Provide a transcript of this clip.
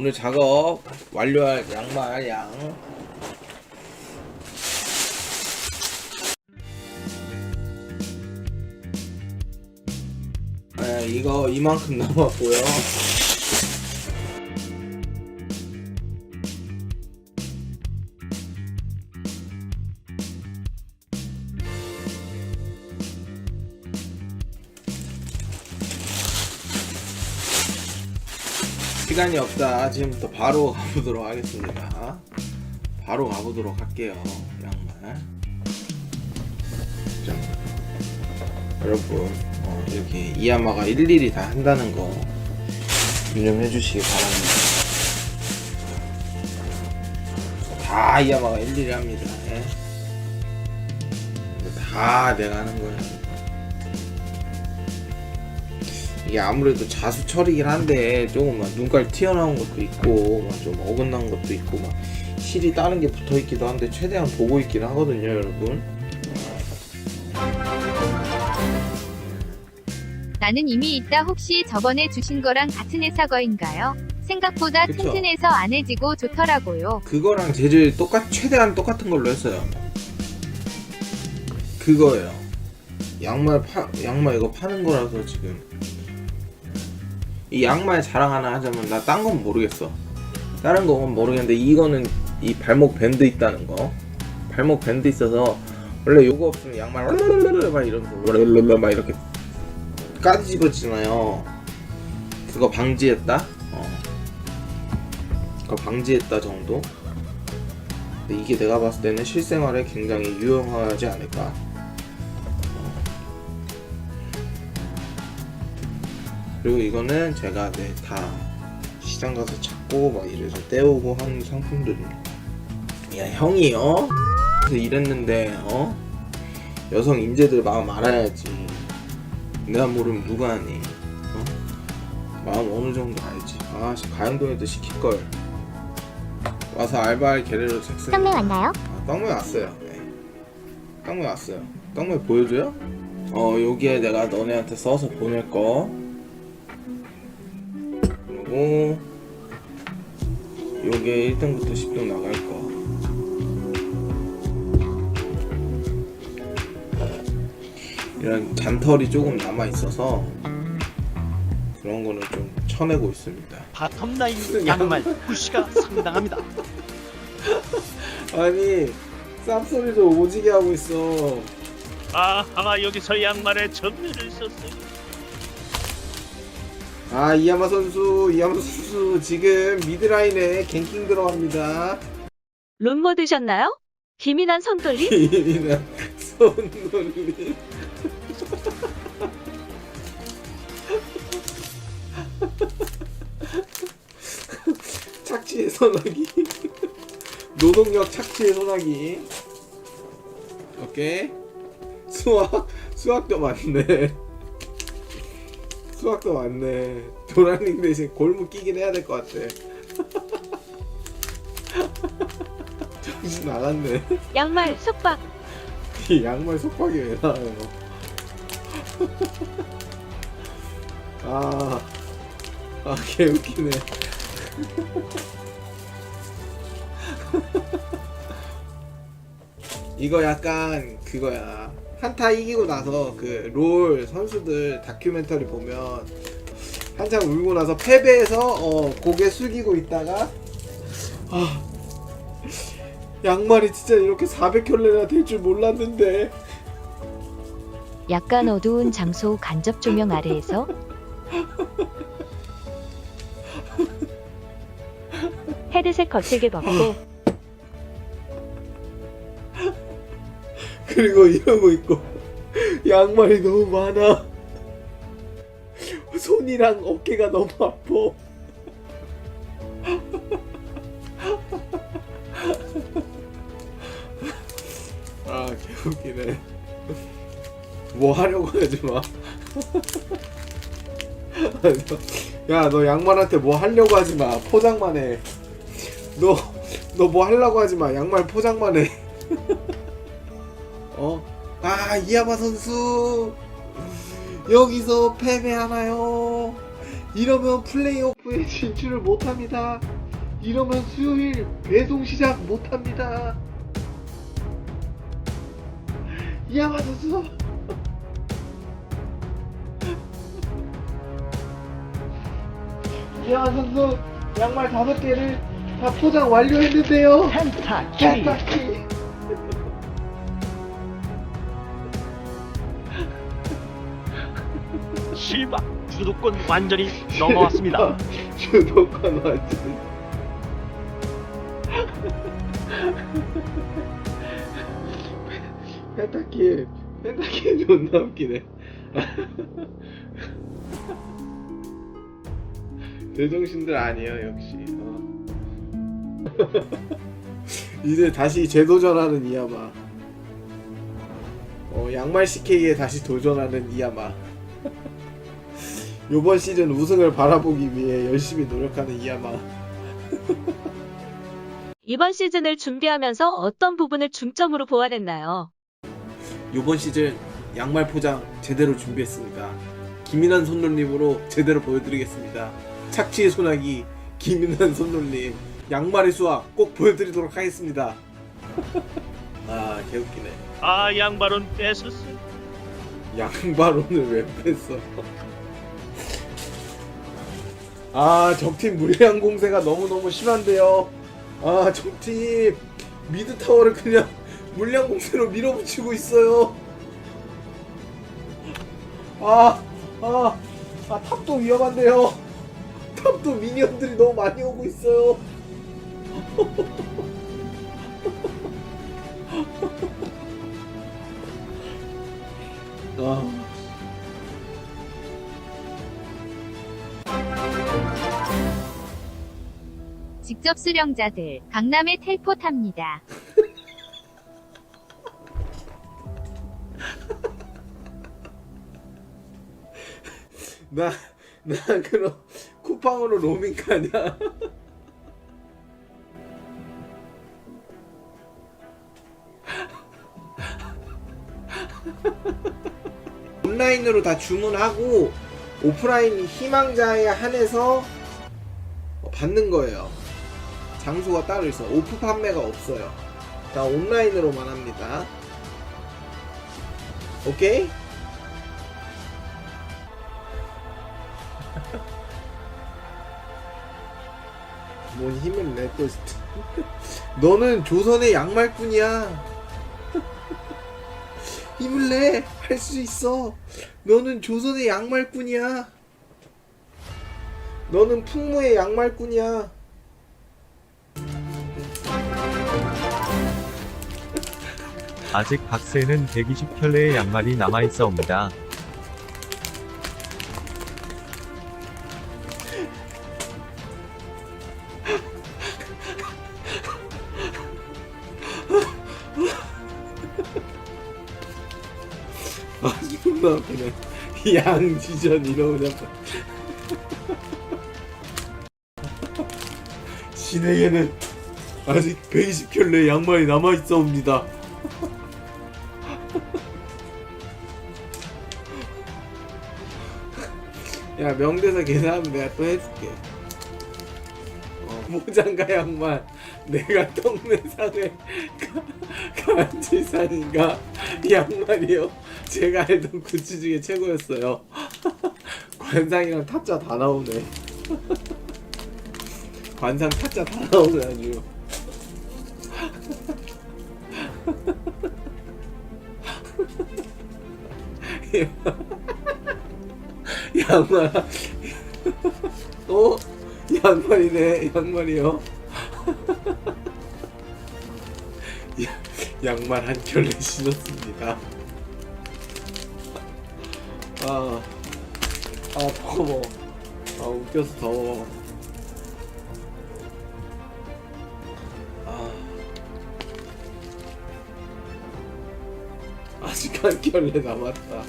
오늘 작업 완료할 양말 양. 네, 이거 이만큼 남았고요. 시간이 없다. 지금부터 바로 가보도록 하겠습니다. 바로 가보도록 할게요. 양말. 자, 여러분 어, 이렇게 이야마가 일일이 다 한다는 거 유념해 주시기 바랍니다. 다 이야마가 일일이 합니다. 예. 다 내가 하는 거예요. 이게 아무래도 자수 처리긴 한데 조금 막 눈깔 튀어나온 것도 있고 막 좀 어긋난 것도 있고 막 실이 다른 게 붙어 있기도 한데 최대한 보고 있긴 하거든요, 여러분. 나는 이미 있다 혹시 저번에 주신 거랑 같은 회사 거인가요? 생각보다 그쵸. 튼튼해서 안 해지고 좋더라고요. 그거랑 재질 똑같 최대한 똑같은 걸로 했어요. 그거예요. 양말 파 양말 이거 파는 거라서 지금 이 양말 자랑 하나 하자면 나 딴 건 모르겠어. 다른 건 모르겠는데 이거는 이 발목 밴드 있다는 거. 발목 밴드 있어서 원래 요거 없으면 양말 막 이러면서 막 이렇게 까지집어지잖아요. 그거 방지했다. 어. 그거 방지했다 정도. 근데 이게 내가 봤을 때는 실생활에 굉장히 유용하지 않을까. 그리고 이거는 제가 네, 다 시장 가서 찾고 막 이래서 떼오고 한 상품들입니다. 야 형이 어? 그래서 이랬는데 어? 여성 인재들 마음 알아야지. 내가 모르면 누가 아니? 어? 마음 어느 정도 알지. 아 씨, 가영동에도 시킬 걸. 와서 알바할 게레로 잭슨. 떡메 왔나요? 아, 떡메 왔어요. 네. 떡메 왔어요. 떡메 보여줘요? 어 여기에 내가 너네한테 써서 보낼 거. 그리고 요게 1등부터 10등 나갈 거. 이런 잔털이 조금 남아 있어서 그런 거는 좀 쳐내고 있습니다. 바텀라인 양말 푸시가 상당합니다. 아니 쌉소리도 오지게 하고 있어. 아하 여기서 양말에 전면을 썼어요. 아 이야마 선수 이야마 선수 지금 미드라인에 갱킹 들어갑니다. 론모 드셨나요? 김인한 손돌림? 이나 손놀림. 착취의 소나기. 노동력 착취의 소나기. 오케이. 수학 수학도 맞네. 수학도 맞네. 도라님 대신 골무 끼긴 해야 될 것 같아. 정신 나갔네. 양말 속박 이 양말 속박이 왜 나와요? 아, 아, 개 웃기네. 이거 약간 그거야. 한타 이기고 나서 그 롤 선수들 다큐멘터리 보면 한창 울고 나서 패배해서 어, 고개 숙이고 있다가 아 양말이 진짜 이렇게 400켤레나 될 줄 몰랐는데. 약간 어두운 장소 간접 조명 아래에서 헤드셋 거칠게 벗고 그리고 이러고 있고 양말이 너무 많아 손이랑 어깨가 너무 아파 아 개웃기네 뭐 하려고 하지 마 야, 너 양말한테 뭐 하려고 하지 마. 포장만 해. 너, 너 뭐 하려고 하지 마. 양말 포장만 해. 어? 아, 이야마 선수. 여기서 패배하나요? 이러면 플레이오프에 진출을 못합니다. 이러면 수요일 배송 시작 못합니다. 이하마 선수. 이하마 선수 양말 다섯 개를 다 포장 완료했는데요. 펜타키 켄타키. 실박 주도권 완전히 넘어왔습니다. 주도권 완전. 펜타키, 펜타키 존나 웃기네. 제정신들 아니에요 역시. 어. 이제 다시 재도전하는 이야마. 어, 양말 CK에 다시 도전하는 이야마. 요번 시즌 우승을 바라보기 위해 열심히 노력하는 이야마. 이번 시즌을 준비하면서 어떤 부분을 중점으로 보완했나요? 요번 시즌 양말 포장 제대로 준비했습니다. 김인환 손놀림으로 제대로 보여드리겠습니다. 착취의 소나기 김인환 손놀림 양말의 수학 꼭 보여드리도록 하겠습니다. 아 개웃기네. 아 양발은 뺏었어. 양발온을 왜 뺐어? 아 적팀 물량 공세가 너무너무 심한데요. 아 적팀 미드 타워를 그냥 물량 공세로 밀어붙이고 있어요. 아, 아, 아 탑도 위험한데요. 탑도 미니언들이 너무 많이 오고 있어요. 아. 직접 수령자들 강남에 텔포 탑니다. 나, 나 그럼 쿠팡으로 로밍 가냐? 온라인으로 다 주문하고 오프라인 희망자에 한해서 받는 거예요. 장소가 따로 있어. 오프 판매가 없어요. 다 온라인으로만 합니다. 오케이? 뭔 힘을 내또 너는 조선의 양말꾼이야 힘을 내 할 수 있어 너는 조선의 양말꾼이야 너는 풍무의 양말꾼이야 아직 박스에는 120켤레의 양말이 남아있어옵니다. 아 존나 웃기네 양지전 이러고 잡아 신에게는 아직 120켤레 양말이 남아있어옵니다 야 명대사 계산하면 내가 또 해줄게. 어, 모장가 양말 내가 동네상의 간지산인가? 양말이요? 제가 알던 굿즈 중에 최고였어요. 관상이랑 타짜 다 나오네. 관상 타짜 다 나오네 아주 양말. 어? 양말이네 양말이요. 야, 양말 한 켤레 신었습니다. 아, 아 더워. 아 웃겨서 더워. 아. 아직 한 켤레 남았다